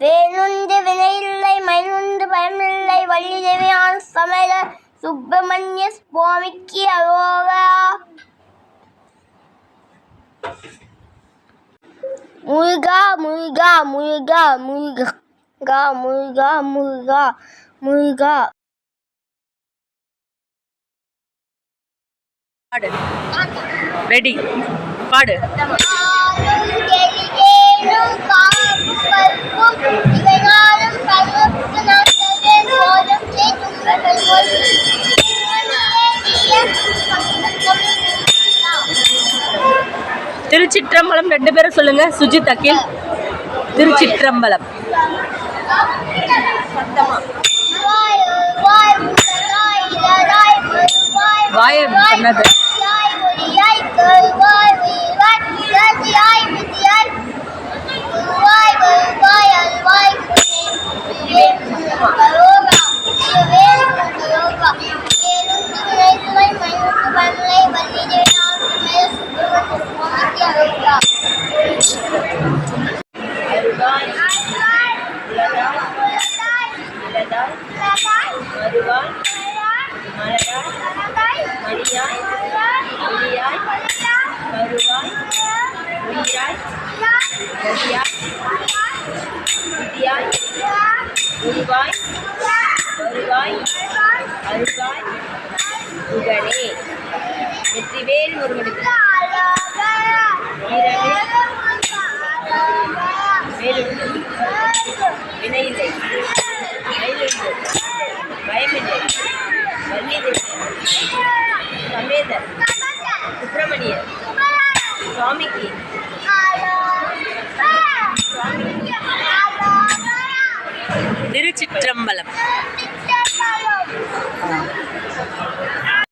வேணுண்டு வினையில்லை மயிலுண்டு பயமில்லை வள்ளி தேவியான சமேத சுப்பிரமணிய சுவாமிக்கு அரோகா. முருகா முருகா முருகா முருகா முருகா முருகா முருகா பாடு ரெடி பாடு. திருச்சிற்றம்பலம் ரெண்டு பேரும் சொல்லுங்க சுஜித் அகில் திருச்சிற்றம்பலம் வாய சொன்னது உருவாய் வருவாய் அருவாய் உடனே வெற்றிவேல் முருகனுக்கு வேலுண்டு வினையில்லை. மயிலுண்டு பயமில்லை வள்ளிதில்லை சமேதர். சுப்பிரமணியர். சுவாமிக்கு. திருச்சிற்றம்பலம்.